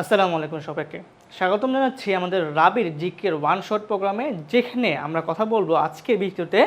আসসালামু আলাইকুম সবাইকে। স্বাগতম জানাচ্ছি আমাদের রাবির জিকের ওয়ান শট প্রোগ্রামে, যেখানে আমরা কথা বলব আজকের ভিডিওতে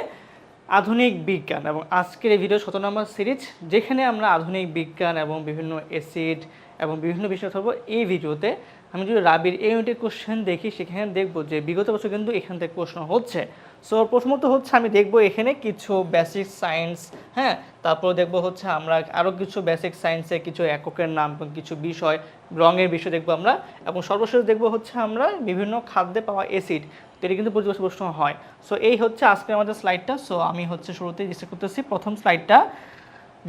আধুনিক বিজ্ঞান এবং আজকের এই ভিডিও শত নম্বর সিরিজ, যেখানে আমরা আধুনিক বিজ্ঞান এবং বিভিন্ন অ্যাসিড এবং বিভিন্ন বিষয় থাকব এই ভিডিওতে। আমি যদি রাবির এই ইউনিটের কোশ্চেন দেখি, সেখানে দেখব যে বিগত বছর কিন্তু এখান থেকে প্রশ্ন হচ্ছে। সো প্রথমত হচ্ছে, আমি দেখব এখানে কিছু বেসিক সায়েন্স হ্যাঁ? তারপর দেখব হচ্ছে আমরা আরও কিছু বেসিক সায়েন্সে কিছু এককের নাম কিছু বিষয়, রঙের বিষয় দেখব আমরা। এবং সর্বশেষ দেখব হচ্ছে আমরা বিভিন্ন খাদ্যে পাওয়া অ্যাসিড তো এটা কিন্তু প্রতি বছর প্রশ্ন হয়। সো এই হচ্ছে আজকে আমাদের স্লাইডটা সো আমি হচ্ছে শুরুতেই চেষ্টা করতেছি। প্রথম স্লাইডটা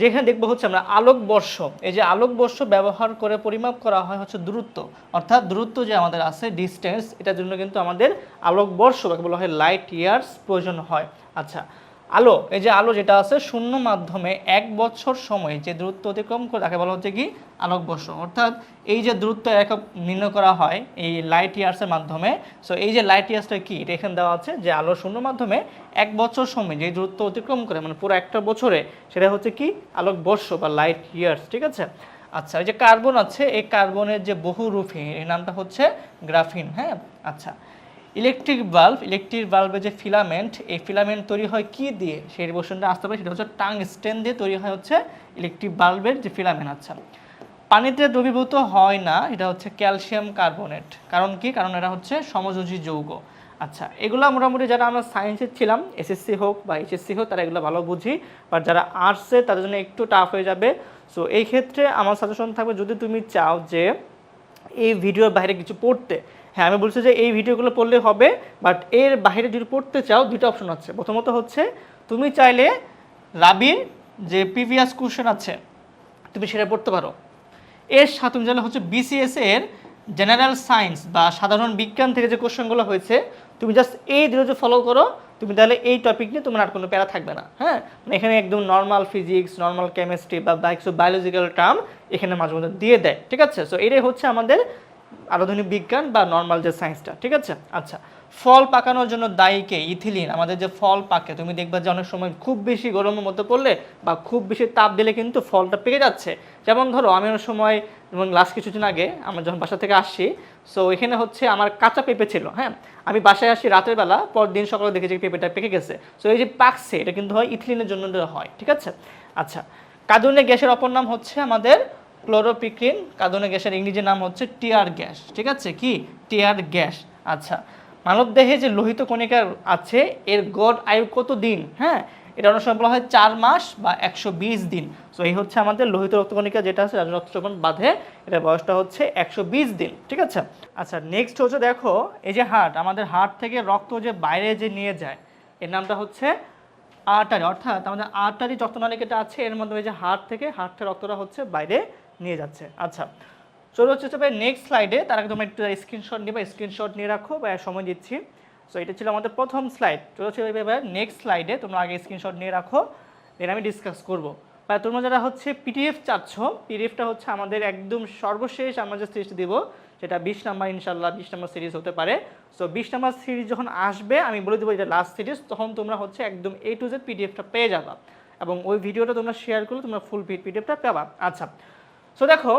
যেখানে দেখব হচ্ছে আমরা আলোকবর্ষ এই যে আলোকবর্ষ ব্যবহার করে পরিমাপ করা হয় হচ্ছে দূরত্ব। অর্থাৎ দূরত্ব যে আমাদের আছে ডিস্টেন্স এটার জন্য কিন্তু আমাদের আলোকবর্ষ বলা হয় লাইট ইয়ার্স প্রয়োজন হয়। আচ্ছা আলো, এই যে আলো যেটা আছে, শূন্য মাধ্যমে এক বছর সময়ে যে দূরত্ব অতিক্রম করে, তাকে বলা হচ্ছে কি? আলোকবর্ষ অর্থাৎ এই যে দূরত্ব একক নির্ণয় করা হয় এই লাইট ইয়ার্সের মাধ্যমে সো এই যে লাইট ইয়ার্সটা কি? এটা এখানে দেওয়া আছে যে আলো শূন্য মাধ্যমে এক বছর সময় যে দূরত্ব অতিক্রম করে মানে পুরো একটা বছরে, সেটা হচ্ছে কি? আলোকবর্ষ বা লাইট ইয়ার্স ঠিক আছে? আচ্ছা এই যে কার্বন আছে, এই কার্বনের যে বহু বহুরূপী এই নামটা হচ্ছে গ্রাফিন হ্যাঁ? আচ্ছা ইলেকট্রিক বাল্ব, ইলেকট্রিক বাল্বের যে ফিলামেন্ট, এই ফিলামেন্ট তৈরি হয় কি দিয়ে? সেই রিভোশনটা আসতে পারে, সেটা হচ্ছে টাং স্টেন দিয়ে তৈরি হয় হচ্ছে ইলেকট্রিক বাল্বের যে ফিলামেন্ট। আচ্ছা পানিতে দ্রবীভূত হয় না, এটা হচ্ছে ক্যালসিয়াম কার্বনেট। কারণ কি? কারণ এটা হচ্ছে সমযোজী যৌগ। আচ্ছা এগুলো মোটামুটি যারা আমরা সায়েন্সের ছিলাম এসএসসি হোক বা এইচএসসি হোক, তারা এগুলো ভালো বুঝি। বাট যারা আর্টসে তাদের জন্য একটু টাফ হয়ে যাবে। সো এই ক্ষেত্রে আমার সাজেশন থাকবে, যদি তুমি চাও যে এই ভিডিওর বাইরে কিছু পড়তে হ্যাঁ আমি বলছি যে এই ভিডিওগুলো পড়লে হবে বাট এর বাইরে যদি পড়তে চাও দুটো অপশন আছে। প্রথমত হচ্ছে, তুমি চাইলে রাবির যে প্রিভিয়াস কোশ্চেন আছে, তুমি সেটা পড়তে পারো। এর সাথে তুমি জানলে হচ্ছে বিসিএস এর জেনারেল সায়েন্স বা সাধারণ বিজ্ঞান থেকে যে কোশ্চেনগুলো হয়েছে, তুমি জাস্ট এই যে ফলো করো, তুমি তাহলে এই টপিক নিয়ে তোমার আর কোনো প্যারা থাকবে না হ্যাঁ? মানে এখানে একদম নর্মাল ফিজিক্স নর্মাল কেমিস্ট্রি বা কিছু বায়োলজিক্যাল টার্ম এখানে মাঝে মধ্যে দিয়ে দেয়, ঠিক আছে? সো এটাই হচ্ছে আমাদের আধুনিক বিজ্ঞান বা নর্মাল যে সায়েন্সটা ঠিক আছে? আচ্ছা ফল পাকানোর জন্য দায়ীকে ইথিলিন, আমাদের যে ফল পাকে, তুমি দেখবা যে অনেক সময় খুব বেশি গরমের মধ্যে পড়লে বা খুব বেশি তাপ দিলে কিন্তু ফলটা পেকে যাচ্ছে। যেমন ধরো, আমি অনেক সময় যেমন লাস্ট কিছুদিন আগে, আমরা যখন বাসা থেকে আসছি সো এখানে হচ্ছে আমার কাঁচা পেঁপে ছিল হ্যাঁ? আমি বাসায় আসি রাতের বেলা পর দিন সকালে দেখেছি পেঁপেটা পেকে গেছে। সো এই যে পাকছে, এটা কিন্তু হয় ইথিলিনের জন্য হয়, ঠিক আছে? আচ্ছা কার্বনিক গ্যাসের অপর নাম হচ্ছে আমাদের ক্লোরোপিক্রিন কার্বনিক গ্যাসের ইংরেজি নাম হচ্ছে টিয়ার গ্যাস, ঠিক আছে? কি? Tear gas. আচ্ছা মানবদেহে যে লোহিত কণিকা আছে, এর গড় আয়ু কত দিন? হ্যাঁ এটা অনেক সময় বলা হয় চার মাস বা একশো বিশ দিন। সো এই হচ্ছে আমাদের লোহিত রক্তকণিকা যেটা আছে রাজ রক্তচোপন বাঁধে এটার বয়সটা হচ্ছে একশো বিশ দিন, ঠিক আছে? আচ্ছা নেক্সট হচ্ছে দেখো, এই যে হার্ট, আমাদের হার্ট থেকে রক্ত যে বাইরে যে নিয়ে যায়, এর নামটা হচ্ছে আর্টারি অর্থাৎ আমাদের আর্টারি রক্তনালিকাটা আছে, এর মাধ্যমে যে হার্ট থেকে হার্ট থেকে রক্তটা হচ্ছে বাইরে নিয়ে যাচ্ছে। আচ্ছা চলো হচ্ছে তবে নেক্সট স্লাইডে তার আগে তোমরা একটু স্ক্রিনশট বা স্ক্রিনশট নিয়ে রাখো, বা সময় দিচ্ছি। সো এটা ছিল আমাদের প্রথম স্লাইড চলো হচ্ছে নেক্সট স্লাইডে তোমরা আগে স্ক্রিনশট নিয়ে রাখো দেন আমি ডিসকাস করব। বা তোমরা যারা হচ্ছে পিডিএফ চাচ্ছ পিডিএফটা হচ্ছে আমাদের একদম সর্বশেষ আমরা যে সিরিজটি দেবো সেটা বিশ নাম্বার ইনশাল্লাহ বিশ নাম্বার সিরিজ হতে পারে। সো বিশ নাম্বার সিরিজ যখন আসবে, আমি বলে দেবো এটা লাস্ট সিরিজ তখন তোমরা হচ্ছে একদম এ টু জেড পিডিএফটা পেয়ে যাবা। এবং ওই ভিডিওটা তোমরা শেয়ার করলে তোমরা ফুল পিডিএফটা পাবা। আচ্ছা। সো দেখো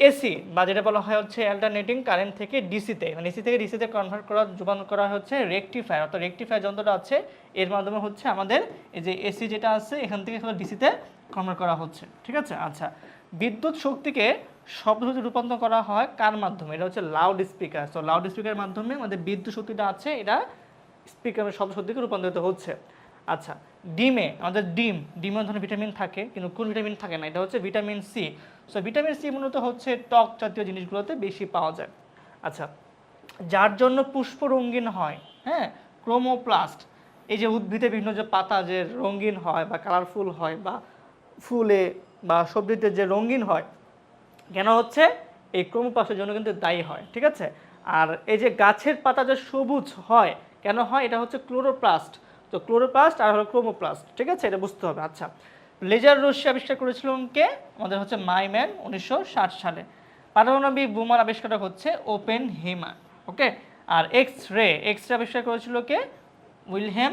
এসি, বা যেটা বলা হয় হচ্ছে অ্যাল্টারনেটিং কারেন্ট থেকে ডিসিতে মানে এসি থেকে ডিসিতে কনভার্ট করা, যোগান করা হচ্ছে রেকটিফায়ার অর্থাৎ রেকটিফায়ার যন্ত্রটা আছে, এর মাধ্যমে হচ্ছে আমাদের এই যে এসি যেটা আছে, এখান থেকে ডিসিতে কনভার্ট করা হচ্ছে। ঠিক আছে? আচ্ছা বিদ্যুৎ শক্তিকে শব্দ শক্তি রূপান্তর করা হয় কার মাধ্যমে? এটা হচ্ছে লাউড স্পিকার সো লাউড স্পিকারের মাধ্যমে আমাদের বিদ্যুৎ শক্তিটা আছে, এটা স্পিকারের শব্দ শক্তিকে রূপান্তরিত হচ্ছে। আচ্ছা ডিমে, আমাদের ডিম, ডিমের ধরনের ভিটামিন থাকে, কিন্তু কোন ভিটামিন থাকে না? এটা হচ্ছে vitamin C. So vitamin C মূলত হচ্ছে টক জাতীয় জিনিসগুলোতে বেশি পাওয়া যায়। আচ্ছা যার জন্য পুষ্প রঙিন হয় হ্যাঁ? ক্রোমোপ্লাস্ট, এই যে উদ্ভিদে বিভিন্ন যে পাতা যে রঙিন হয় বা কালারফুল হয় বা ফুলে বা সবজিতে যে রঙিন হয়, কেন হচ্ছে? এই ক্রোমোপ্লাস্টের জন্য কিন্তু দায়ী হয়, ঠিক আছে? আর এই যে গাছের পাতা যে সবুজ হয়, কেন হয়? এটা হচ্ছে ক্লোরোপ্লাস্ট। তো ক্লোরোপ্লাস্ট আর হলো ক্রোমোপ্লাস্ট, ঠিক আছে? এটা বুঝতে হবে। আচ্ছা লেজার রশ্মি আবিষ্কার করেছিলেন কে? আমাদের হচ্ছে মাইম্যান উনিশশো ষাট সালে। পারমাণবিক বোমার আবিষ্কারক হচ্ছে ওপেন হেমা ওকে? আর এক্স রে এক্স রে আবিষ্কার করেছিল কে? উইলহেম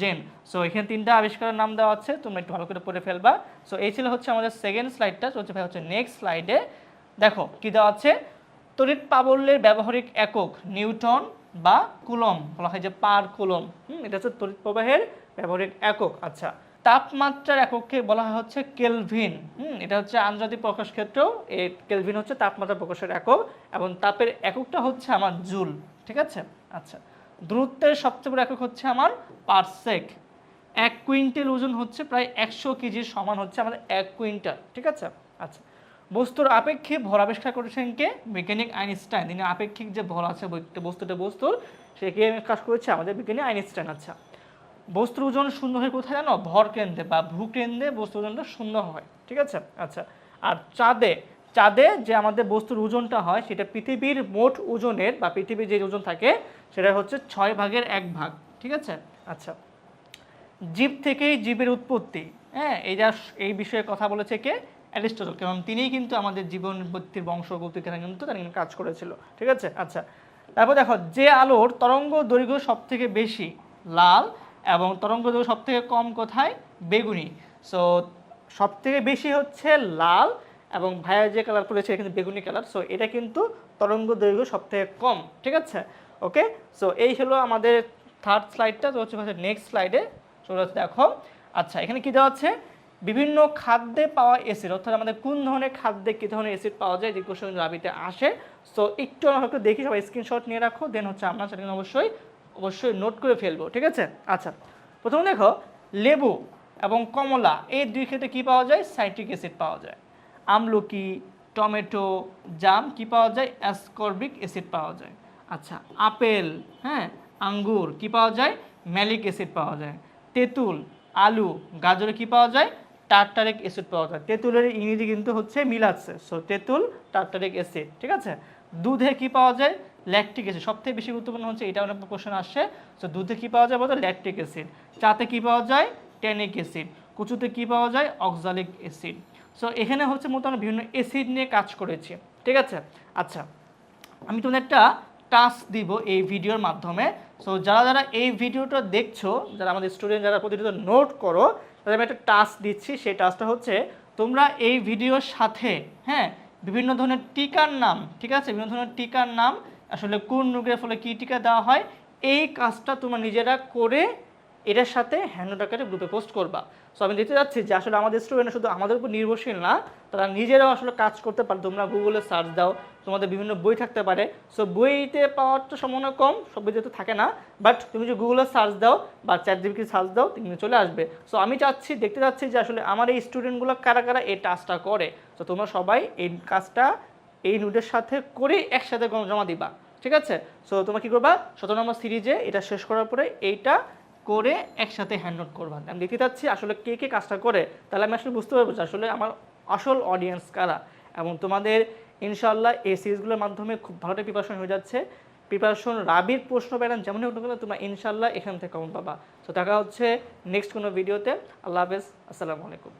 জেন সো এখানে তিনটা আবিষ্কারের নাম দেওয়া আছে, তোমরা একটু ভালো করে পড়ে ফেলবা। সো এই ছিল হচ্ছে আমাদের সেকেন্ড স্লাইডটা হচ্ছে ভাই হচ্ছে নেক্সট স্লাইডে দেখো, কী দেওয়া আছে? তড়িৎ প্রাবল্যের ব্যবহারিক একক, নিউটন বা কুলম, বলা হয় যে পার কুলম। হুম, এটা হচ্ছে তড়িৎ প্রবাহের ব্যবহারিক একক। আচ্ছা তাপমাত্রার একককে বলা হচ্ছে কেলভিন। হুম, এটা হচ্ছে আন্তর্জাতিক প্রকাশ ক্ষেত্রেও এই কেলভিন হচ্ছে তাপমাত্রা প্রকাশের একক এবং তাপের এককটা হচ্ছে আমার জুল, ঠিক আছে? আচ্ছা দূরত্বের সবচেয়ে বড় একক হচ্ছে আমার পারসেক। এক কুইন্টাল ওজন হচ্ছে প্রায় একশো কেজির সমান হচ্ছে আমাদের এক কুইন্টাল, ঠিক আছে? আচ্ছা বস্তুর আপেক্ষিক ভর আবিষ্কার করেছেন কে? বৈজ্ঞানিক আইনস্টাইন। তিনি আপেক্ষিক যে ভর আছে বস্তুটা বস্তুর, সে কে কাজ করেছে? আমাদের বিজ্ঞানী আইনস্টাইন। আচ্ছা বস্তুর ওজন শূন্য হয় কোথায় জানো? ভর কেন্দ্রে বা ভূকেন্দ্রে বস্তুর ওজনটা শূন্য হয়, ঠিক আছে? আচ্ছা আর চাঁদে চাঁদে যে আমাদের বস্তুর ওজনটা হয়, সেটা পৃথিবীর মোট ওজনের বা পৃথিবীর যে ওজন থাকে, সেটা হচ্ছে ছয় ভাগের এক ভাগ, ঠিক আছে? আচ্ছা জীব থেকেই জীবের উৎপত্তি হ্যাঁ? এই যা এই বিষয়ে কথা বলেছে কে? অ্যারিস্টটল, কারণ তিনিই কিন্তু আমাদের জীবন উৎপত্তির বংশগতির ক্ষেত্রে কিন্তু তারা কিন্তু কাজ করেছিল, ঠিক আছে? আচ্ছা তারপর দেখো, যে আলোর তরঙ্গ দৈর্ঘ্য সব থেকে বেশি লাল এবং তরঙ্গ দৈর্ঘ্য সব থেকে কম কোথায়? বেগুনি। সো সব থেকে বেশি হচ্ছে লাল এবং ভাইয়া যে কালার করেছে এখানে বেগুনি কালার সো এটা কিন্তু তরঙ্গ দৈর্ঘ্য সব থেকে কম, ঠিক আছে? ওকে সো এই হলো আমাদের থার্ড স্লাইডটা তো হচ্ছে নেক্সট স্লাইডে চলে দেখো আচ্ছা এখানে কি দেওয়া আছে? বিভিন্ন খাদ্যে পাওয়া অ্যাসিড অর্থাৎ আমাদের কোন ধরনের খাদ্যে কী ধরনের অ্যাসিড পাওয়া যায়, যে কোশ্চেন রাবিতে আসে। সো একটু একটু দেখি সবাই স্ক্রিনশট নিয়ে রাখো দেন হচ্ছে আপনার সেটা অবশ্যই অবশ্যই নোট করে ফেলব, ঠিক আছে? আচ্ছা প্রথমে দেখো, লেবু এবং কমলা, এই দুই ক্ষেত্রে কী পাওয়া যায়? সাইট্রিক অ্যাসিড পাওয়া যায়। আমলকি, টমেটো, জাম, কি পাওয়া যায়? অ্যাসকর্বিক অ্যাসিড পাওয়া যায়। আচ্ছা আপেল হ্যাঁ আঙ্গুর, কি পাওয়া যায়? ম্যালিক অ্যাসিড পাওয়া যায়। তেঁতুল, আলু, গাজরে কি পাওয়া যায়? টার্টারিক অ্যাসিড পাওয়া যায়। তেঁতুলের ইংরেজি কিন্তু হচ্ছে মিল আছে। সো তেঁতুল, টার্টারিক অ্যাসিড, ঠিক আছে? দুধে কি পাওয়া যায়? ল্যাকটিক অ্যাসিড সবথেকে বেশি গুরুত্বপূর্ণ হচ্ছে, এটা অনেক কোশ্চেন আসছে সো দুধে কি পাওয়া যায় বলতো? ল্যাকটিক অ্যাসিড চাতে কি পাওয়া যায়? ট্যানিক অ্যাসিড কুচুতে কি পাওয়া যায়? অক্সালিক অ্যাসিড সো এখানে হচ্ছে মতো আমরা বিভিন্ন অ্যাসিড নিয়ে কাজ করেছি, ঠিক আছে? আচ্ছা আমি তোমাদের একটা টাস্ক দিব এই ভিডিওর মাধ্যমে। সো যারা যারা এই ভিডিওটা দেখছ, যারা আমাদের স্টুডেন্ট যারা প্রতিনিয়ত নোট করো, তাদের আমি একটা টাস্ক দিচ্ছি। সেই টাস্কটা হচ্ছে, তোমরা এই ভিডিওর সাথে হ্যাঁ বিভিন্ন ধরনের টিকার নাম, ঠিক আছে? বিভিন্ন ধরনের টিকার নাম, আসলে কোন রোগের ফলে কী টিকা দেওয়া হয়, এই কাজটা তোমরা নিজেরা করে এটার সাথে হ্যান্ড আকারে গ্রুপে পোস্ট করবা। সো আমি দেখতে যাচ্ছি যে আসলে আমাদের স্টুডেন্ট শুধু আমাদের উপর নির্ভরশীল না, তারা নিজেরাও আসলে কাজ করতে পারে। তোমরা গুগলে সার্চ দাও, তোমাদের বিভিন্ন বই থাকতে পারে। সো বইতে পাওয়ার তো সম্ভাবনা কম, সব বইতে তো থাকে না। বাট তুমি যদি গুগলে সার্চ দাও বা চ্যাট জিবিকে সার্চ দাও, তুমি চলে আসবে। সো আমি চাচ্ছি, দেখতে চাচ্ছি যে আসলে আমার এই স্টুডেন্টগুলো কারা কারা এই টাস্কটা করে। তো তোমরা সবাই এই কাজটা, এই নোটের সাথে করে একসাথে জমা দিবা। ঠিক আছে? সো তোমরা কী করবা? সতেরো নম্বর সিরিজে এটা শেষ করার পরে এইটা করে একসাথে হ্যান্ড নোট করবেন আমি দেখতে চাচ্ছি আসলে কে কে কাজটা করে, তাহলে আমি আসলে বুঝতে পারব যে আসলে আমার আসল অডিয়েন্স কারা। এবং তোমাদের ইনশাল্লাহ এই সিরিজগুলোর মাধ্যমে খুব ভালো একটা প্রিপারেশন হয়ে যাচ্ছে। প্রিপারেশন রাবির প্রশ্ন প্যাটার্ন যেমন হোক না তোমরা ইনশাল্লাহ এখান থেকে কমন পাবা। তো দেখা হচ্ছে নেক্সট কোনো ভিডিওতে আল্লাহ হাফেজ, আসসালামু আলাইকুম।